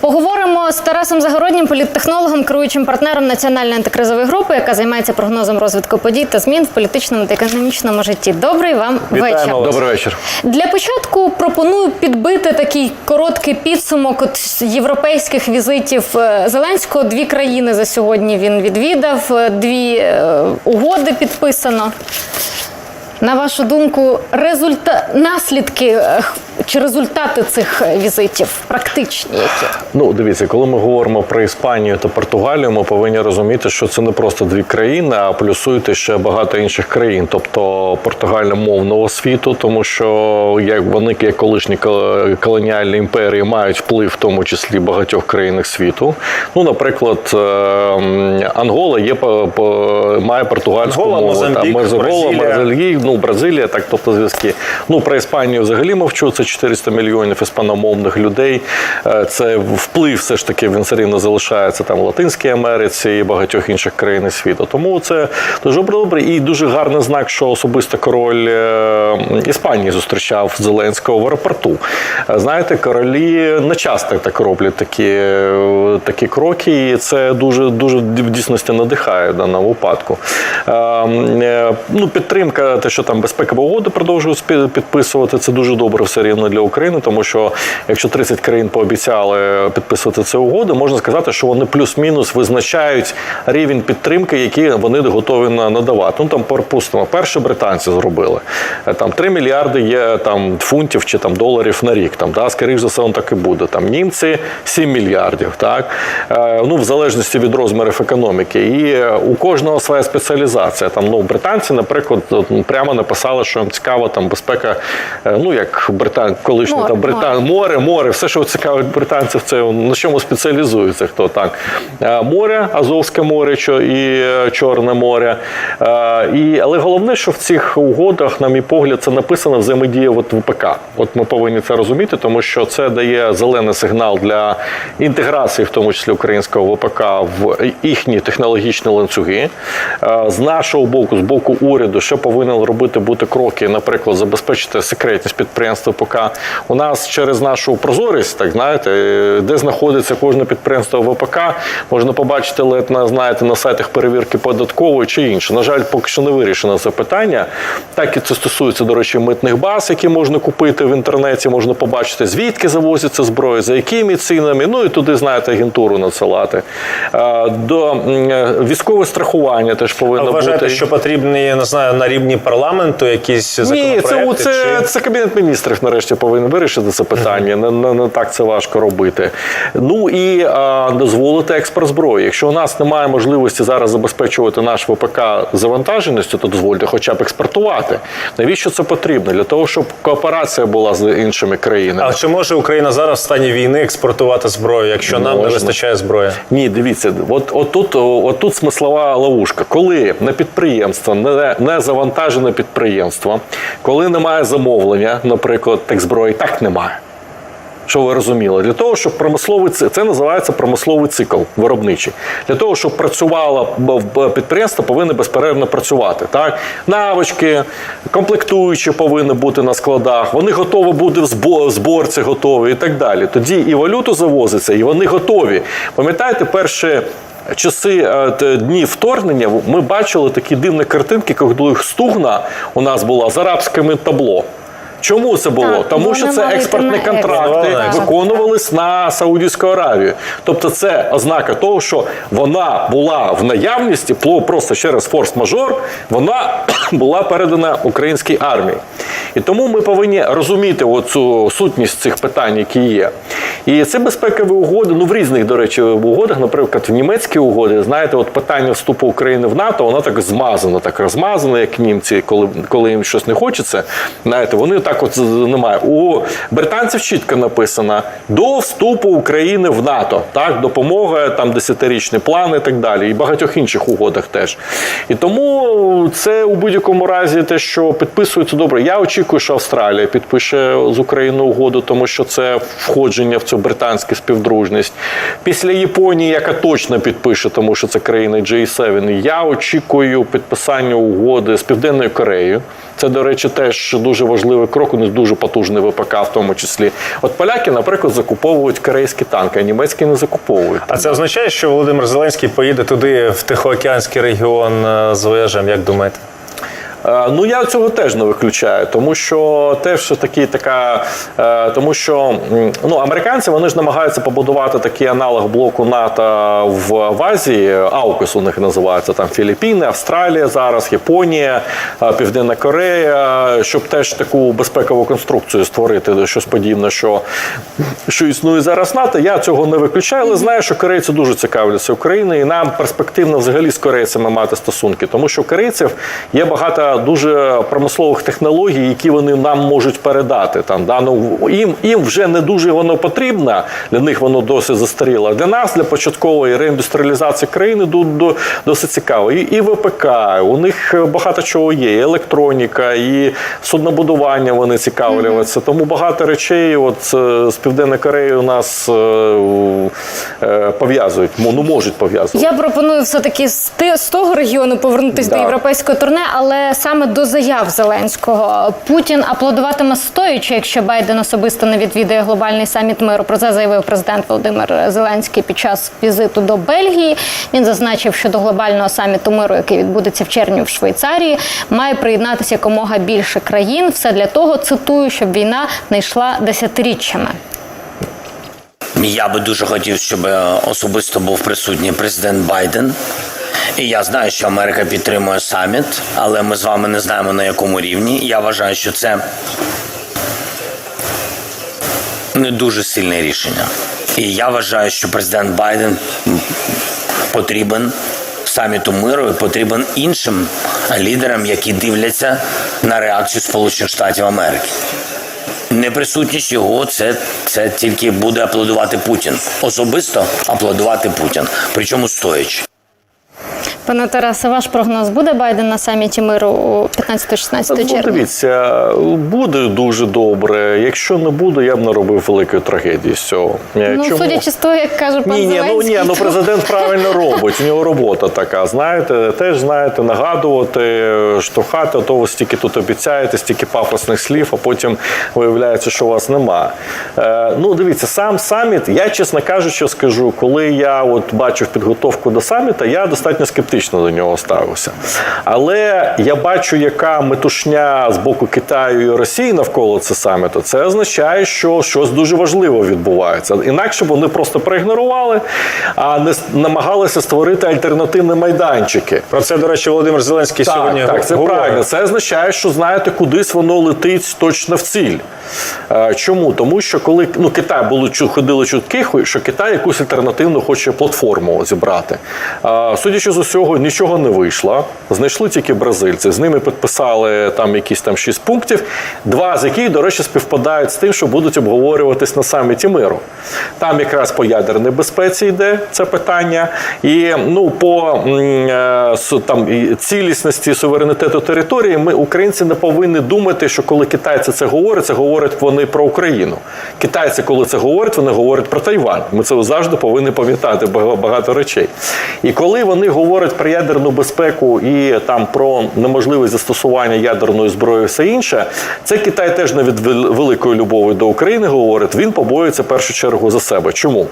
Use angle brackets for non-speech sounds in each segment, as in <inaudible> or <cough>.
Поговоримо з Тарасом Загороднім, політтехнологом, керуючим партнером національної антикризової групи, яка займається прогнозом розвитку подій та змін в політичному та економічному житті. Добрий вам вечір. вас. Добрий вечір. Для початку пропоную підбити такий короткий підсумок от європейських візитів е, Зеленського. Дві країни за сьогодні він відвідав, е, дві е, угоди підписано. На вашу думку, результа... наслідки чи результати цих е, візитів практичні які? Ну, дивіться, коли ми говоримо про Іспанію та Португалію, ми повинні розуміти, що це не просто дві країни, а плюсуйте ще багато інших країн, тобто Португалія мовного світу, тому що як вони, як колишні колоніальні імперії, мають вплив, в тому числі багатьох країнах світу. Ну, наприклад, е, Ангола є має португальську Ангола, мову. Мозамбік, Мозамбік, Бразилія. Бразилії, ну Бразилія, так тобто зв'язки. Ну про Іспанію взагалі мовчу. Це 400 мільйонів іспаномовних людей. Е, Це вплив все ж таки він все рівно залишається там в Латинській Америці і багатьох інших країн світу. Тому це дуже добре і дуже гарний знак, що особисто король е, Іспанії зустрічав Зеленського в аеропорту. Е, Знаєте, королі не часто так роблять такі, такі кроки, і це дуже дуже в дійсності надихає в даному випадку. Ну, підтримка, те, що там безпекова угода продовжують підписувати, це дуже добре все рівно для України, тому що якщо 30 країн пообіцяли підписувати цю угоду, можна сказати, що вони плюс-мінус визначають рівень підтримки, який вони готові надавати. Ну там припустимо, перше британці зробили Е, там 3 мільярди є там фунтів чи там доларів на рік. Там да, скоріш за все, воно так і буде. Там німці 7 мільярдів. Так Е, ну в залежності від розмірів економіки. І е, у кожного своя спеціалізація. Там ну британці, наприклад, прямо написали, що їм цікава там безпека. Ну як британ, Море, там британ, море, море, все, що цікавить британців, це на чому спеціалізується. Хто так Е, море, Азовське море і е, Чорне море. Е, І але головне, що в цих угодах, на мій погляд, це написано взаємодія от ВПК. От ми повинні це розуміти, тому що це дає зелений сигнал для інтеграції, в тому числі українського ВПК, в їхні технологічні ланцюги. З нашого боку, з боку уряду, що повинен робити бути кроки, наприклад, забезпечити секретність підприємства ВПК. У нас через нашу прозорість, так знаєте, де знаходиться кожне підприємство ВПК, можна побачити ледь на знаєте на сайтах перевірки податкової чи інше. На жаль, поки що не вирішено це питання. Так і це стосується, до речі, митних баз, які можна купити в інтернеті, можна побачити, звідки завозиться зброя, за якими цінами. Ну і туди, знаєте, агентуру надсилати. До військове страхування теж повинно А вважаєте, бути. що потрібні, не знаю, на рівні парламенту якісь Ні, це, це, чи... це кабінет міністрів нарешті повинен вирішити це питання. Не, не, не так це важко робити. Ну і а, дозволити експорт зброї. Якщо у нас немає можливості зараз забезпечувати наш ВПК завантаженістю, то дозвольте хоча б експортувати. Навіщо це потрібно? Для того, щоб кооперація була з іншими країнами. А чи може Україна зараз в стані війни експортувати зброю, якщо нам не вистачає зброї? Ні, дивіться, от, от тут, от тут смислова ловушка. Коли на підприємство, не, не завантажене підприємство, коли немає замовлення, наприклад, так зброї так немає. Що ви розуміли? Для того, щоб промисловий цикл, це називається промисловий цикл виробничий. Для того, щоб працювало підприємство, повинно безперервно працювати. Так? Навички, комплектуючі повинні бути на складах, вони готові бути в зборці, готові і так далі. Тоді і валюту завозиться, і вони готові. Пам'ятаєте, перші. Часи е, дні вторгнення ми бачили такі дивні картинки, коли стугна у нас була з арабськими табло. Чому це було? Так, Тому що це експортні на експорт. контракти виконувались на Саудівську Аравію. Тобто, це ознака того, що вона була в наявності, пло- просто через форс-мажор, вона <clears throat> була передана українській армії. І тому ми повинні розуміти оцю сутність цих питань, які є. І це безпекові угоди, ну в різних, до речі, угодах, наприклад, в німецькій угоді, знаєте, от питання вступу України в НАТО, воно так змазано, так розмазано, як німці, коли, коли їм щось не хочеться. Знаєте, вони так от немає. У британців чітко написано до вступу України в НАТО, так, допомога, там десятирічний план і так далі, і багатьох інших угодах теж. І тому це у будь-якому разі те, що підписується добре. Я очікую, що Австралія підпише з Україною угоду, тому що це входження в цю британську співдружність. Після Японії, яка точно підпише, тому що це країна G7, я очікую підписання угоди з Південною Кореєю. Це, до речі, теж дуже важливий крок. У них дуже потужний ВПК, в тому числі. От поляки, наприклад, закуповують корейські танки, а німецькі не закуповують. А це означає, що Володимир Зеленський поїде туди, в Тихоокеанський регіон е, з вояжем, як думаєте? Е, Ну я цього теж не виключаю, тому що теж таки така, е, тому що ну американці вони ж намагаються побудувати такий аналог блоку НАТО в, в Азії. Аукус у них називається там Філіппіни, Австралія зараз, Японія, е, Південна Корея, щоб теж таку безпекову конструкцію створити, щось подібне, що, що існує зараз НАТО. Я цього не виключаю, але знаю, що корейці дуже цікавляться Україною, і нам перспективно взагалі з корейцями мати стосунки, тому що корейців є багато дуже промислових технологій, які вони нам можуть передати. Там да ну їм, їм вже не дуже воно потрібно. Для них воно досить застаріло. Для нас, для початкової реіндустріалізації країни, досить цікаво. І, і ВПК, у них багато чого є. І електроніка, і суднобудування вони цікавляться. Тому багато речей, от е, з Південної Кореї у нас е, е, пов'язують, ну можуть пов'язувати. Я пропоную все-таки з, ти- з того регіону повернутися Да. до європейського турне, але саме до заяв Зеленського. Путін аплодуватиме стоячи, якщо Байден особисто не відвідає глобальний саміт миру. Про це заявив президент Володимир Зеленський під час візиту до Бельгії. Він зазначив, що до глобального саміту миру, який відбудеться в червні в Швейцарії, має приєднатися якомога більше країн. Все для того, цитую, щоб війна не йшла десятиріччями. Я би дуже хотів, щоб е, особисто був присутній президент Байден. І я знаю, що Америка підтримує саміт, але ми з вами не знаємо на якому рівні. Я вважаю, що це не дуже сильне рішення. І я вважаю, що президент Байден потрібен саміту миру і потрібен іншим лідерам, які дивляться на реакцію Сполучених Штатів Америки. Неприсутність його це, це тільки буде аплодувати Путін. Особисто аплодувати Путін, причому стоячи. Пане Тарасе, ваш прогноз буде Байден на саміті миру у 15-16 Ну, червня? дивіться, буде дуже добре. Якщо не буде, я б не робив великої трагедії з цього. Е, Ну, Чому? судячи з того, як каже пан Ні, ні, ну ні, ну президент правильно робить. У нього робота така. Знаєте, теж знаєте, нагадувати, штовхати, а то ви стільки тут обіцяєте, стільки пафосних слів, а потім виявляється, що у вас нема. Е, ну, дивіться, сам саміт, я чесно кажучи, скажу, коли я от бачив підготовку до саміта, я достатньо скептично до нього ставився. Але я бачу, яка метушня з боку Китаю і Росії навколо цього саміту, це означає, що щось дуже важливе відбувається. Інакше вони просто проігнорували, а не намагалися створити альтернативні майданчики. Про це, до речі, Володимир Зеленський сьогодні Так, так, це говорив. правильно. Це означає, що знаєте, кудись воно летить точно в ціль. Е, Чому? Тому що коли ну, Китай були чу- ходили чутки, що Китай якусь альтернативну хоче платформу зібрати. Е, Судячи з усього, нічого не вийшло. Знайшли тільки бразильці. З ними підписали там якісь там шість пунктів, два з яких, до речі, співпадають з тим, що будуть обговорюватись на саміті миру. Там якраз по ядерній безпеці йде це питання, і ну по е, там цілісності суверенітету території. Ми українці не повинні думати, що коли китайці це говорять, це говорять вони про Україну. Китайці, коли це говорять, вони говорять про Тайвань. Ми це завжди повинні пам'ятати багато речей. І коли вони говорять про ядерну безпеку і там про неможливість застосування ядерної зброї, і все інше, це Китай теж не від великої любові до України говорить. Він побоюється в першу чергу за себе. Чому?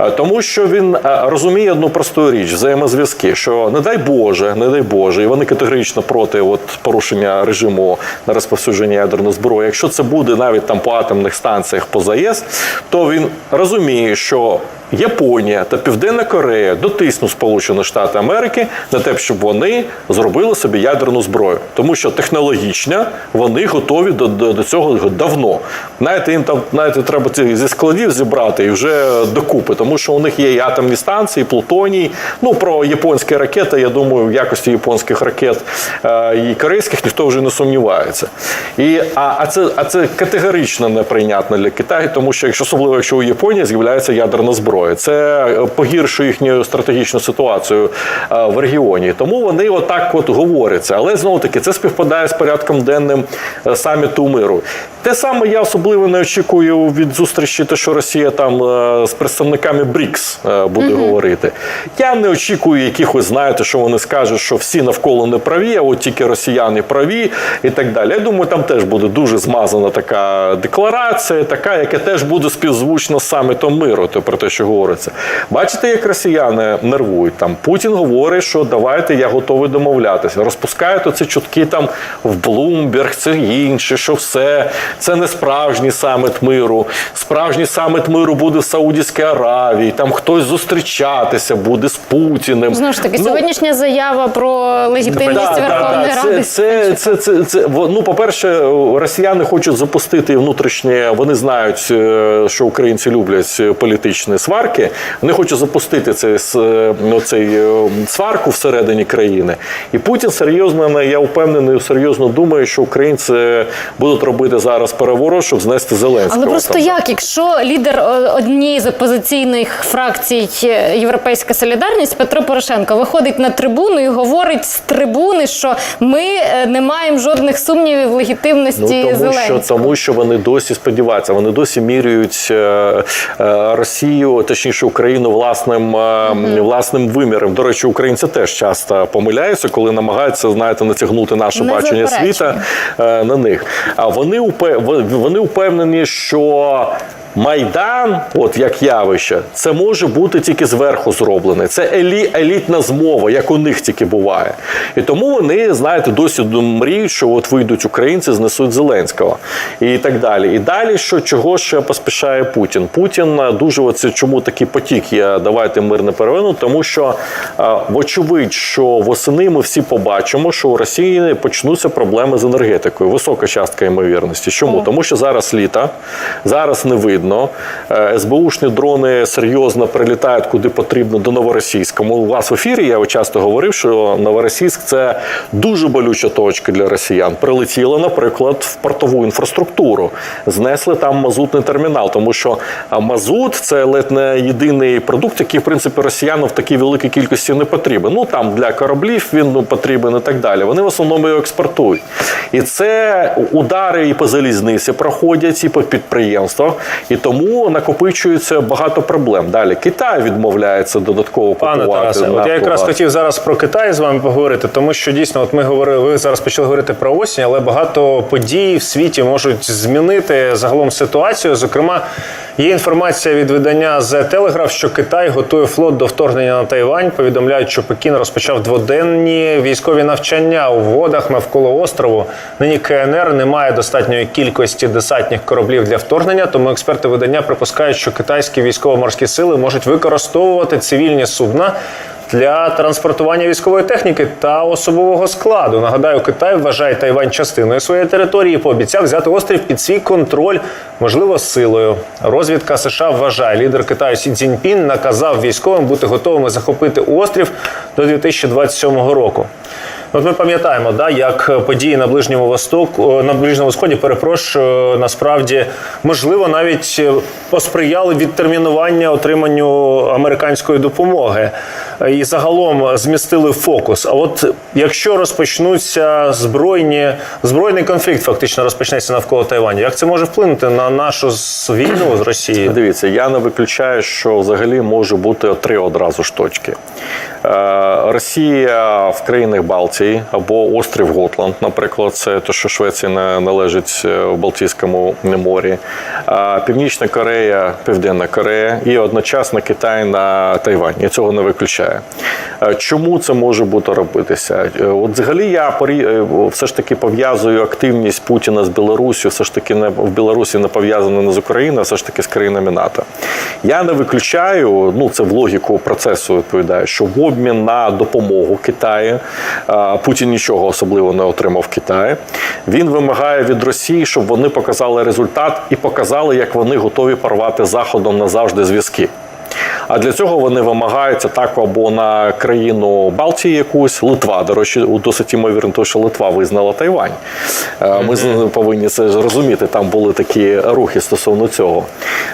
Е, Тому що він е, розуміє одну просту річ взаємозв'язки, що не дай Боже, не дай Боже, і вони категорично проти от, порушення режиму на розповсюдження ядерної зброї. Якщо це буде навіть там по атомних станціях поза ЄС, то він розуміє, що Японія та Південна Корея дотиснуть Сполучені Штати Америки на те, щоб вони зробили собі ядерну зброю, тому що технологічно вони готові до, до, до цього давно. Знаєте, їм там знаєте, треба ці зі складів зібрати і вже докупи, тому що у них є і атомні станції, і плутоній. Ну про японські ракети, я думаю, в якості японських ракет е, і корейських ніхто вже не сумнівається. І, а, а, це, а це категорично неприйнятно для Китаю, тому що якщо особливо якщо у Японії з'являється ядерна зброя, це е, погіршує їхню стратегічну ситуацію е, в регіоні. Тому вони отак от говоряться. Але знову таки це співпадає з порядком денним е, саміту миру. Те саме я особливо. не очікую від зустрічі, те, що Росія там е, з представниками БРІКС е, буде говорити. Я не очікую якихось, знаєте, що вони скажуть, що всі навколо не праві, а от тільки росіяни праві і так далі. Я думаю, там теж буде дуже змазана така декларація, така, яка теж буде співзвучна з самітом миру, то про те, що говориться. Бачите, як росіяни нервують там. Путін говорить, що давайте я готовий домовлятися. Розпускають оці чутки там в Блумберг, це інше, що все це не справжній саміт миру. Справжній саміт миру буде в Саудівській Аравії. Там хтось зустрічатися буде з Путіним. Знову ж таки, Ну, сьогоднішня заява про легітимність Да, да, Верховної да. Ради. Це, це, це, це, це, ну, по-перше, росіяни хочуть запустити внутрішнє. Вони знають, е, що українці люблять е, політичні сварки. Вони хочуть запустити цей, е, цей е, сварку всередині країни. І Путін серйозно, я впевнений, серйозно думає, що українці будуть робити зараз переворот, щоб знести Зеленського. Але просто там. як, якщо лідер е, однієї з опозиційних фракцій Європейська Солідарність Петро Порошенко виходить на трибуну і говорить з трибуни, що ми е, не маємо жодних сумнівів в легітимності Ну, тому, що, тому що вони досі сподіваються, вони досі міряють е, Росію, точніше Україну власним, е, власним виміром. До речі, українці теж часто помиляються, коли намагаються знаєте, натягнути наше Не бачення світа е, на них. А вони вони впевнені, що. Майдан, от як явище, це може бути тільки зверху зроблене. Це елі, елітна змова, як у них тільки буває. І тому вони, знаєте, досі мріють, що от вийдуть українці, знесуть Зеленського і так далі. І далі, що чого ще поспішає Путін? Путін е, дуже оце чому такий потік є. Давайте мирне перевину, тому що е, вочевидь, що восени ми всі побачимо, що у Росії почнуться проблеми з енергетикою. Висока частка ймовірності. Чому? Тому що зараз літо, зараз не видно. Е, СБУшні дрони серйозно прилітають куди потрібно до Новоросійському. У вас в ефірі я часто говорив, що Новоросійськ це дуже болюча точка для росіян. Прилетіло, наприклад, в портову інфраструктуру, знесли там мазутний термінал, тому що мазут це ледь не єдиний продукт, який в принципі росіянам в такій великій кількості не потрібен. Ну там для кораблів він ну, потрібен і так далі. Вони в основному його експортують. І це удари і по залізниці проходять, і по підприємствах. І тому накопичується багато проблем. Далі Китай відмовляється додатково Пане купувати. Тарасе, от я якраз хотів зараз про Китай з вами поговорити, тому що дійсно, от ми говорили, ви зараз почали говорити про осінь, але багато подій в світі можуть змінити загалом ситуацію. Зокрема, є інформація від видання The Telegraph, що Китай готує флот до вторгнення на Тайвань. Повідомляють, що Пекін розпочав дводенні військові навчання у водах навколо острову. Нині КНР не має достатньої кількості десантних кораблів для вторгнення, тому експерти видання припускають, що китайські військово-морські сили можуть використовувати цивільні судна для транспортування військової техніки та особового складу. Нагадаю, Китай вважає Тайвань частиною своєї території і пообіцяв взяти острів під свій контроль, можливо, силою. Розвідка США вважає, лідер Китаю Сі Цзіньпін наказав військовим бути готовими захопити острів до 2027 року. От ми пам'ятаємо, да, як події на ближньому востоку на ближньому сході, перепрошую, насправді можливо навіть е, посприяли відтермінування отриманню американської допомоги Е, і загалом змістили фокус. А от якщо розпочнуться збройні збройний конфлікт, фактично розпочнеться навколо Тайваню, як це може вплинути на нашу війну з Росією? Дивіться, я не виключаю, що взагалі може бути три одразу ж точки. Е, Росія в країнах Балтії або острів Готланд, наприклад, це те, що Швеція не належить е, в Балтійському морі, Е, Північна Корея, Південна Корея і одночасно Китай на Тайвань. Я цього не виключаю. Чому це може бути робитися? От взагалі я все ж таки пов'язую активність Путіна з Білорусі, все ж таки не в Білорусі не пов'язано не з Україною, а все ж таки з країнами НАТО. Я не виключаю, ну це в логіку процесу відповідає, що обмін на допомогу Китаю Путін нічого особливо не отримав в Китаї. Він вимагає від Росії, щоб вони показали результат і показали, як вони готові порвати Заходом назавжди зв'язки. А для цього вони вимагають атаку або на країну Балтії якусь, Литва. До речі, досить ймовірно, тому що Литва визнала Тайвань. Е, Ми повинні це зрозуміти. Там були такі рухи стосовно цього.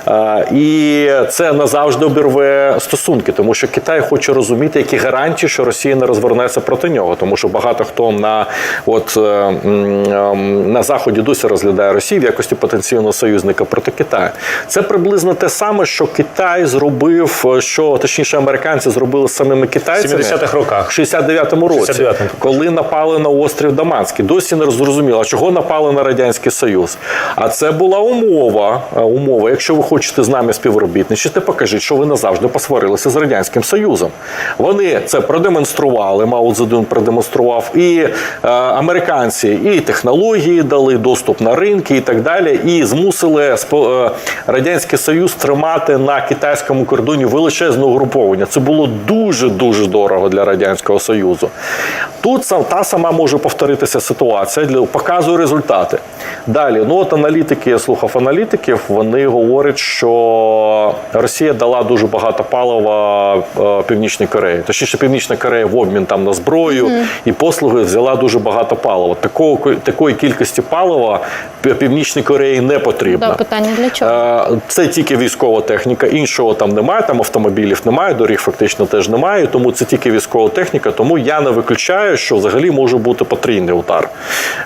Е, І це назавжди обірве стосунки, тому що Китай хоче розуміти, які гарантії, що Росія не розвернеться проти нього, тому що багато хто на от е, ем, на заході досі розглядає Росію в якості потенційного союзника проти Китаю. Це приблизно те саме, що Китай зробив, що точніше американці зробили з самими китайцями 70-х роках. в 69-му році, 69-му. коли напали на острів Даманський. Досі не зрозуміло, чого напали на радянський союз. А це була умова. е, Умова, якщо ви хочете з нами співробітничати, покажіть, що ви назавжди посварилися з радянським союзом. Вони це продемонстрували. Мао Цзедун продемонстрував, і е, американці і технології дали доступ на ринки і так далі, і змусили е, радянський союз тримати на китайському кордоні величезне угруповання. Це було дуже дуже дорого для радянського союзу. Тут та сама може повторитися ситуація. Для показує результати. Далі, ну от аналітики, я слухав аналітиків. Вони говорять, що Росія дала дуже багато палива е, Північній Кореї. Точніше, Північна Корея в обмін там на зброю і послуги взяла дуже багато палива. Такого такої кількості палива Північній Кореї не потрібно. Да, питання для чого? Е, Це тільки військова техніка, іншого там немає, там автомобілів немає, доріг фактично теж немає, тому це тільки військова техніка. Тому я не виключаю, що взагалі може бути потрійний удар.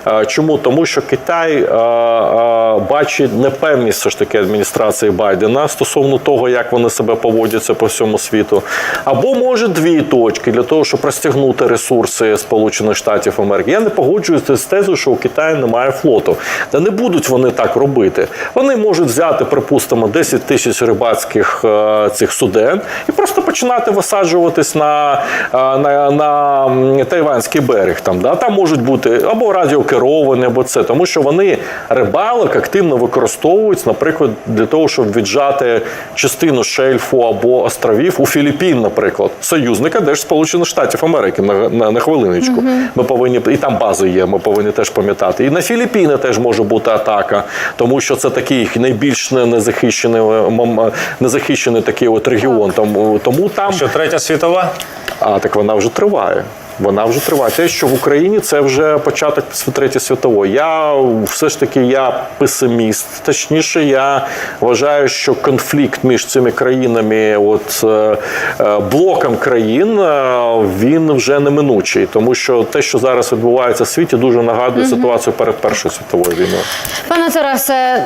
Е, Чому? Тому що Китай е, е, бачить непевність все ж таки адміністрації Байдена стосовно того, як вони себе поводяться по всьому світу. Або може дві точки для того, щоб розтягнути ресурси Сполучених Штатів Америки. Я не погоджуюся з тезою, що у Китаю немає флоту. Та не будуть вони так робити. Вони можуть взяти, припустимо, 10 тисяч рибацьких цих суден і просто починати висаджуватись на, е, на, на тайванський берег. Там, да? там можуть бути або радіокеровані, або це, тому що вони рибалок активно використовують, наприклад, для того, щоб віджати частину шельфу або островів у Філіппін, наприклад, союзника Держ Сполучених Штатів Америки на, на, на хвилиночку. Ми повинні і там бази є. Ми повинні теж пам'ятати. І на Філіппіни теж може бути атака, тому що це такий найбільш незахищений, е, незахищений такий от регіон. Тому, тому там Що третя світова? а так вона вже триває. Вона вже триває. Те, що в Україні це вже початок Третьої світової. Я все ж таки я песиміст. Точніше, я вважаю, що конфлікт між цими країнами, от е, е, блоком країн, е, він вже неминучий, тому що те, що зараз відбувається в світі, дуже нагадує ситуацію перед Першою світовою війною. Пане Тарасе.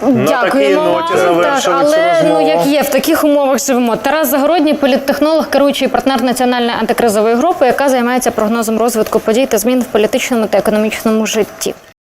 Такій Дякуємо вам. цю але ну як є, в таких умовах живемо. Тарас Загородній, політтехнолог, керуючий партнер національної антикризової групи, яка займається прогнозом розвитку подій та змін в політичному та економічному житті.